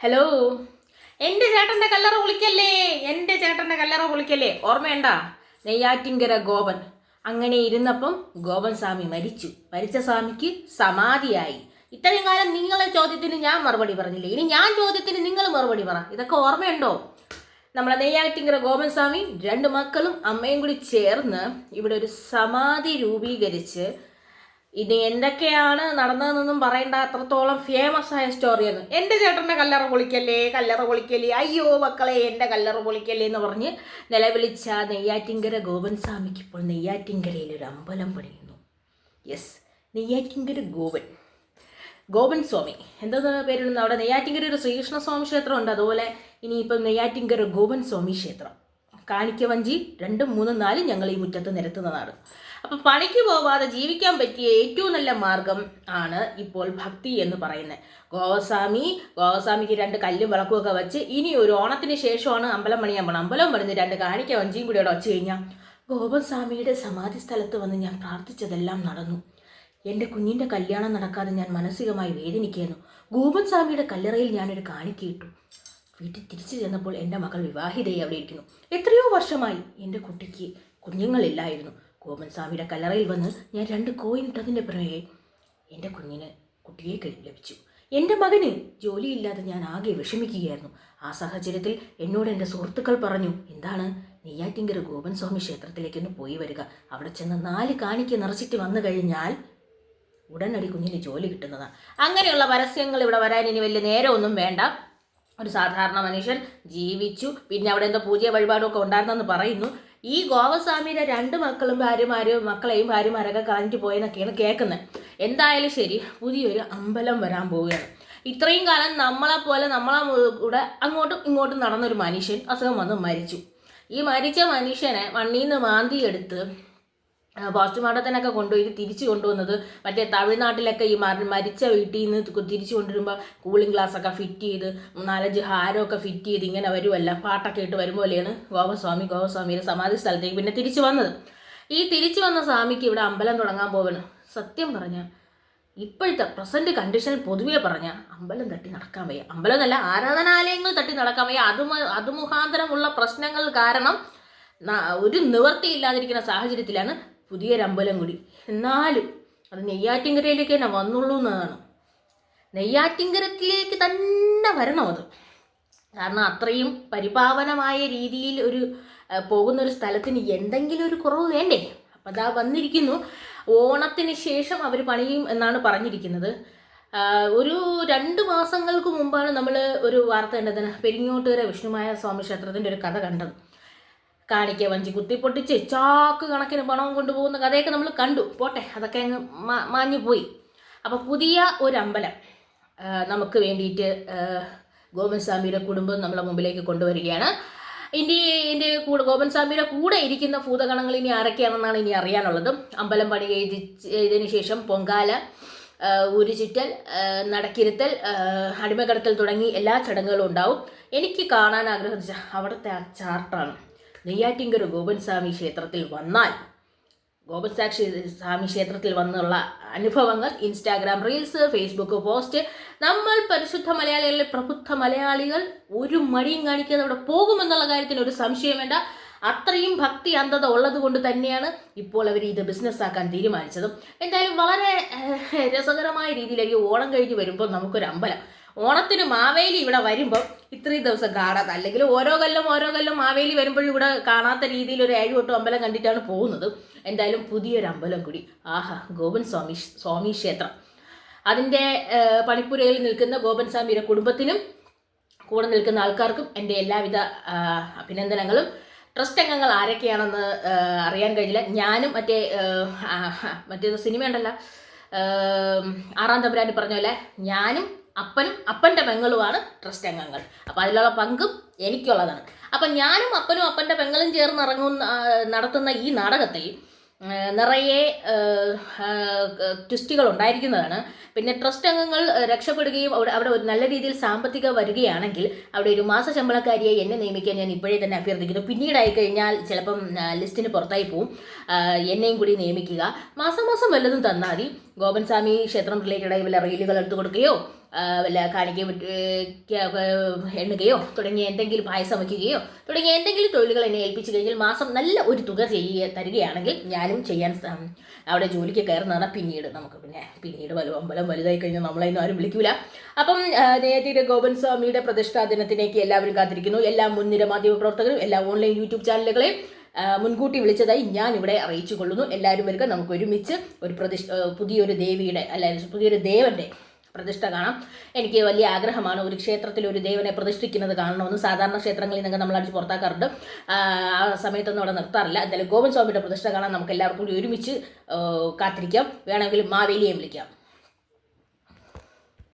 Hello എന്റെ ചേട്ടന്റെ കല്ലറ പൊളിക്കല്ലേ? എന്റെ ചേട്ടന്റെ കല്ലറ പൊളിക്കല്ലേ? ഓർമ്മയുണ്ടാ? നെയ്യാറ്റിങ്കര ഗോപൻ. അങ്ങനെ ഇരുന്നപ്പം ഗോപൻ സ്വാമി മരിച്ചു. മരിച്ച സ്വാമിക്ക് സമാധിയായി. ഇത്രയും കാലം നിങ്ങളെ ചോദ്യത്തിന് ഞാൻ മറുപടി പറഞ്ഞില്ലേ? ഇനി ഞാൻ ചോദ്യത്തിന് നിങ്ങൾ മറുപടി പറ. ഇതൊക്കെ ഓർമ്മയുണ്ടോ? നമ്മളെ നെയ്യാറ്റിങ്കര ഗോപൻ സ്വാമി രണ്ട് മക്കളും അമ്മയും കൂടി ചേർന്ന് ഇവിടെ ഒരു സമാധി രൂപീകരിച്ച് ഇനി എന്തൊക്കെയാണ് നടന്നതെന്നൊന്നും പറയേണ്ട. അത്രത്തോളം ഫേമസ് ആയ സ്റ്റോറിയാണ് എന്റെ ചേട്ടന്റെ കല്ലറ പൊളിക്കല്ലേ കല്ലറ പൊളിക്കല്ലേ അയ്യോ മക്കളെ എന്റെ കല്ലറ പൊളിക്കല്ലേ എന്ന് പറഞ്ഞ് നിലവിളിച്ച നെയ്യാറ്റിങ്കര ഗോപൻ സ്വാമിക്ക് ഇപ്പോൾ നെയ്യാറ്റിങ്കരയിൽ ഒരു അമ്പലം പണിയുന്നു. യെസ് നെയ്യാറ്റിങ്കര ഗോപൻ. ഗോപൻ സ്വാമി. എന്താണ് പേരിടുന്നത്? അവിടെ നെയ്യാറ്റിങ്കര ഒരു ശ്രീകൃഷ്ണ സ്വാമി ക്ഷേത്രം ഉണ്ട്. അതുപോലെ ഇനിയിപ്പം നെയ്യാറ്റിങ്കര ഗോപൻ സ്വാമി ക്ഷേത്രം. കാണിക്കവഞ്ചി രണ്ടും മൂന്നും നാലും ഞങ്ങൾ ഈ മുറ്റത്ത് നിരത്തുന്നതാണ്. അപ്പം പണിക്ക് പോവാതെ ജീവിക്കാൻ പറ്റിയ ഏറ്റവും നല്ല മാർഗം ആണ് ഇപ്പോൾ ഭക്തി എന്ന് പറയുന്നത്. ഗോസ്വാമി ഗോസ്വാമിക്ക് രണ്ട് കല്ലും വിളക്കുമൊക്കെ വെച്ച് ഇനി ഒരു ഓണത്തിന് ശേഷമാണ് അമ്പലം പണിയാൻ പോകണം അമ്പലം പണിഞ്ഞ് രണ്ട് കാണിക്ക വഞ്ചിയും കൂടി അവിടെ വച്ച് കഴിഞ്ഞാൽ ഗോപസ്വാമിയുടെ സമാധി സ്ഥലത്ത് വന്ന് ഞാൻ പ്രാർത്ഥിച്ചതെല്ലാം നടന്നു. എന്റെ കുഞ്ഞിന്റെ കല്യാണം നടക്കാതെ ഞാൻ മാനസികമായി വേദനിക്കുന്നു. ഗോപൻ സ്വാമിയുടെ കല്ലറയിൽ ഞാനൊരു കാണിക്കയിട്ടു വീട്ടിൽ തിരിച്ചു ചെന്നപ്പോൾ എന്റെ മകൾ വിവാഹിതയായി അവിടെ ഇരിക്കുന്നു. എത്രയോ വർഷമായി എന്റെ കുട്ടിക്ക് കുഞ്ഞുങ്ങളില്ലായിരുന്നു. ഗോപൻ സ്വാമിയുടെ കല്ലറയിൽ വന്ന് ഞാൻ രണ്ട് കോയിൻ ഇട്ടതിന്റെ പിറകെ എന്റെ കുഞ്ഞിന് കുട്ടിയെ ലഭിച്ചു. എന്റെ മകന് ജോലിയില്ലാതെ ഞാൻ ആകെ വിഷമിക്കുകയായിരുന്നു. ആ സാഹചര്യത്തിൽ എന്നോട് എന്റെ സുഹൃത്തുക്കൾ പറഞ്ഞു എന്താണ്? നെയ്യാറ്റിങ്കര ഗോപൻ സ്വാമി ക്ഷേത്രത്തിലേക്കൊന്ന് പോയി വരിക. അവിടെ ചെന്ന് നാല് കാണിക്ക് നിറച്ചിട്ട് വന്നു കഴിഞ്ഞാൽ ഉടനടി കുഞ്ഞിന് ജോലി കിട്ടുന്നതാണ് അങ്ങനെയുള്ള പരസ്യങ്ങൾ ഇവിടെ വരാൻ ഇനി വലിയ നേരമൊന്നും വേണ്ട. ഒരു സാധാരണ മനുഷ്യൻ ജീവിച്ചു. പിന്നെ അവിടെ എന്തോ പൂജ വഴിപാടും ഒക്കെ ഉണ്ടായിരുന്നെന്ന് പറയുന്നു. ഈ ഗോവസ്വാമിയുടെ രണ്ട് മക്കളും ഭാര്യമാരും മക്കളെയും ഭാര്യമാരൊക്കെ കളഞ്ഞിട്ട് പോയെന്നൊക്കെയാണ് കേൾക്കുന്നത്. എന്തായാലും ശരി പുതിയൊരു അമ്പലം വരാൻ പോവുകയാണ്. ഇത്രയും കാലം നമ്മളെ പോലെ നമ്മളെ കൂടെ അങ്ങോട്ടും ഇങ്ങോട്ടും നടന്നൊരു മനുഷ്യൻ അസുഖം വന്ന് മരിച്ചു. ഈ മരിച്ച മനുഷ്യനെ മണ്ണിൽ നിന്ന് മാന്തിയെടുത്ത് പോസ്റ്റ്മോർട്ടത്തിനൊക്കെ കൊണ്ടുപോയി തിരിച്ചു കൊണ്ടുവന്നത്. മറ്റേ തമിഴ്നാട്ടിലൊക്കെ ഈ മര മരിച്ച വീട്ടിൽ നിന്ന് തിരിച്ചു കൊണ്ടുവരുമ്പോൾ കൂളിംഗ് ഗ്ലാസ് ഒക്കെ ഫിറ്റ് ചെയ്ത് നാലഞ്ച് ഹാരമൊക്കെ ഫിറ്റ് ചെയ്ത് ഇങ്ങനെ വരുമല്ല പാട്ടൊക്കെ ഇട്ട് വരുമ്പോലെയാണ് ഗോപസ്വാമി. ഗോപസ്വാമിയുടെ സമാധി സ്ഥലത്തേക്ക് പിന്നെ തിരിച്ചു വന്നത്. ഈ തിരിച്ചു വന്ന സ്വാമിക്ക് ഇവിടെ അമ്പലം തുടങ്ങാൻ പോവാണ്. സത്യം പറഞ്ഞാൽ ഇപ്പോഴത്തെ പ്രസന്റ് കണ്ടീഷനിൽ പൊതുവേ പറഞ്ഞ അമ്പലം തട്ടി നടക്കാൻ വയ്യ. അമ്പലം എന്നല്ല ആരാധനാലയങ്ങൾ തട്ടി നടക്കാൻ വയ്യ. അത് അതുമുഖാന്തരമുള്ള അത് മുഖാന്തരമുള്ള പ്രശ്നങ്ങൾ കാരണം ഒരു നിവർത്തിയില്ലാതിരിക്കുന്ന സാഹചര്യത്തിലാണ് പുതിയൊരു അമ്പലം കൂടി എന്നാലും അത് നെയ്യാറ്റിങ്കരയിലേക്ക് തന്നെ വന്നുള്ളൂ എന്നതാണ് നെയ്യാറ്റിങ്കരത്തിലേക്ക് തന്നെ വരണം അത്. കാരണം അത്രയും പരിപാവനമായ രീതിയിൽ ഒരു പോകുന്ന ഒരു സ്ഥലത്തിന് എന്തെങ്കിലും ഒരു കുറവ് വേണ്ടേ? അപ്പം അതാ വന്നിരിക്കുന്നു. ഓണത്തിന് ശേഷം അവർ പണിയും എന്നാണ് പറഞ്ഞിരിക്കുന്നത്. ഒരു രണ്ട് മാസങ്ങൾക്ക് മുമ്പാണ് നമ്മൾ ഒരു വാർത്ത കണ്ടത്. പെരിങ്ങോട്ടുകര വിഷ്ണുമായ സ്വാമി ക്ഷേത്രത്തിന്റെ ഒരു കഥ കണ്ടത്. കാണിക്ക വഞ്ചി കുത്തിപ്പൊട്ടിച്ച് ചാക്ക് കണക്കിന് പണവും കൊണ്ടുപോകുന്ന കഥയൊക്കെ നമ്മൾ കണ്ടു. പോട്ടെ അതൊക്കെ അങ്ങ് മാഞ്ഞു പോയി. അപ്പോൾ പുതിയ ഒരു അമ്പലം നമുക്ക് വേണ്ടിയിട്ട് ആ, ഗോപൻ സ്വാമിയുടെ കുടുംബം നമ്മളെ മുമ്പിലേക്ക് കൊണ്ടുവരികയാണ്. ഇനി എന്റെ കൂടെ ഗോപൻ സ്വാമിയുടെ കൂടെ ഇരിക്കുന്ന ഭൂതഗണങ്ങൾ ഇനി ആരൊക്കെയാണെന്നാണ് ഇനി അറിയാനുള്ളത്. അമ്പലം പണി ചെയ്തതിന് ശേഷം പൊങ്കാല ഉരുചുറ്റൽ നടക്കിരുത്തൽ അടിമകടത്തൽ തുടങ്ങി എല്ലാ ചടങ്ങുകളും ഉണ്ടാവും. എനിക്ക് കാണാൻ ആഗ്രഹിച്ച അവിടുത്തെ ആ ചാർട്ടാണ് നെയ്യാറ്റിങ്കര ഗോപൻസ്വാമി ക്ഷേത്രത്തിൽ വന്നാൽ ഗോപൻസാക്ഷി സ്വാമി ക്ഷേത്രത്തിൽ വന്നുള്ള അനുഭവങ്ങൾ ഇൻസ്റ്റാഗ്രാം റീൽസ് ഫേസ്ബുക്ക് പോസ്റ്റ് നമ്മൾ പരിശുദ്ധ മലയാളികളിലെ പ്രബുദ്ധ മലയാളികൾ ഒരു മടിയും കാണിക്കാതെ അവിടെ പോകുമെന്നുള്ള കാര്യത്തിന് ഒരു സംശയം വേണ്ട. അത്രയും ഭക്തി അന്ധത ഉള്ളത് കൊണ്ട് തന്നെയാണ് ഇപ്പോൾ അവർ ഇത് ബിസിനസ് ആക്കാൻ തീരുമാനിച്ചതും. എന്തായാലും വളരെ രസകരമായ രീതിയിലേക്ക് ഓണം കഴിഞ്ഞ് വരുമ്പോൾ നമുക്കൊരു അമ്പലം. ഓണത്തിന് മാവേലി ഇവിടെ വരുമ്പോൾ ഇത്രയും ദിവസം കാണാത്ത അല്ലെങ്കിൽ ഓരോ കൊല്ലം ഓരോ കൊല്ലം മാവേലി വരുമ്പോഴും ഇവിടെ കാണാത്ത രീതിയിൽ ഒരു ഏഴ് തൊട്ടും അമ്പലം കണ്ടിട്ടാണ് പോകുന്നത്. എന്തായാലും പുതിയൊരു അമ്പലം കൂടി. ആഹാ ഗോപൻ സ്വാമി സ്വാമി ക്ഷേത്രം. അതിന്റെ പണിപ്പുരയിൽ നിൽക്കുന്ന ഗോപൻ സ്വാമിയുടെ കുടുംബത്തിനും കൂടെ നിൽക്കുന്ന ആൾക്കാർക്കും എന്റെ എല്ലാവിധ അഭിനന്ദനങ്ങളും. ട്രസ്റ്റ് അംഗങ്ങൾ ആരൊക്കെയാണെന്ന് അറിയാൻ കഴിഞ്ഞില്ല ഞാനും മറ്റേ മറ്റേത് സിനിമ ഉണ്ടല്ലോ ആറാം തമ്പുരാൻ പറഞ്ഞ പോലെ ഞാനും അപ്പനും അപ്പന്റെ പെങ്ങളുമാണ് ട്രസ്റ്റ് അംഗങ്ങൾ. അപ്പോൾ അതിലുള്ള പങ്കും എനിക്കുള്ളതാണ്. അപ്പം ഞാനും അപ്പനും അപ്പന്റെ പെങ്ങളും ചേർന്ന് ഇറങ്ങുന്ന നടത്തുന്ന ഈ നാടകത്തിൽ നിറയെ ട്വിസ്റ്റുകൾ ഉണ്ടായിരിക്കുന്നതാണ്. പിന്നെ ട്രസ്റ്റ് അംഗങ്ങൾ രക്ഷപ്പെടുകയും അവിടെ അവിടെ ഒരു നല്ല രീതിയിൽ സാമ്പത്തിക വരികയാണെങ്കിൽ അവിടെ ഒരു മാസ ശമ്പളക്കാരിയെ എന്നെ നിയമിക്കാൻ ഞാൻ ഇപ്പോഴേ തന്നെ അഭ്യർത്ഥിക്കുന്നു. പിന്നീടായി കഴിഞ്ഞാൽ ചിലപ്പം ലിസ്റ്റിന് പുറത്തായി പോവും. എന്നെയും കൂടി നിയമിക്കുക. മാസം മാസം വല്ലതും തന്നാൽ മതി. ഗോപൻസ്വാമി ക്ഷേത്രം റിലേറ്റഡായി വല്ല റീലുകൾ എടുത്തു കൊടുക്കുകയോ വല്ല കാണിക്കുക എണ്ണുകയോ തുടങ്ങിയ എന്തെങ്കിലും പായസം വയ്ക്കുകയോ തുടങ്ങിയ എന്തെങ്കിലും തൊഴിലുകൾ എന്നെ ഏൽപ്പിച്ചു കഴിഞ്ഞാൽ മാസം നല്ല ഒരു തുക ചെയ്യുക തരികയാണെങ്കിൽ ഞാനും ചെയ്യാൻ അവിടെ ജോലിക്ക് കയറുന്നതാണ് പിന്നീട് നമുക്ക് പിന്നെ പിന്നീട് വലു അമ്പലം വലുതായി കഴിഞ്ഞാൽ നമ്മളതിനും ആരും വിളിക്കൂല. അപ്പം നേരത്തെ ഗോപൻ സ്വാമിയുടെ പ്രതിഷ്ഠാ ദിനത്തിലേക്ക് എല്ലാവരും കാത്തിരിക്കുന്നു. എല്ലാ മുൻനിര മാധ്യമ പ്രവർത്തകരും എല്ലാ ഓൺലൈൻ യൂട്യൂബ് ചാനലുകളെയും മുൻകൂട്ടി വിളിച്ചതായി ഞാൻ ഇവിടെ അറിയിച്ചു കൊള്ളുന്നു എല്ലാവരും വരിക നമുക്ക് ഒരുമിച്ച് ഒരു പ്രതിഷ്ഠ പുതിയൊരു ദേവിയുടെ അല്ല പുതിയൊരു ദേവന്റെ പ്രതിഷ്ഠ കാണാം. എനിക്ക് വലിയ ആഗ്രഹമാണ് ഒരു ക്ഷേത്രത്തിൽ ഒരു ദേവനെ പ്രതിഷ്ഠിക്കുന്നത് കാണണമെന്ന് സാധാരണ ക്ഷേത്രങ്ങളിൽ നിന്നൊക്കെ നമ്മൾ അടിച്ച് പുറത്താക്കാറുണ്ട്. ആ സമയത്തൊന്നും അവിടെ നിർത്താറില്ല. എന്തായാലും ഗോപൻ സ്വാമിയുടെ പ്രതിഷ്ഠ കാണാൻ നമുക്ക് എല്ലാവർക്കും കൂടി ഒരുമിച്ച് കാത്തിരിക്കാം. വേണമെങ്കിൽ മാവേലിയെ വിളിക്കാം.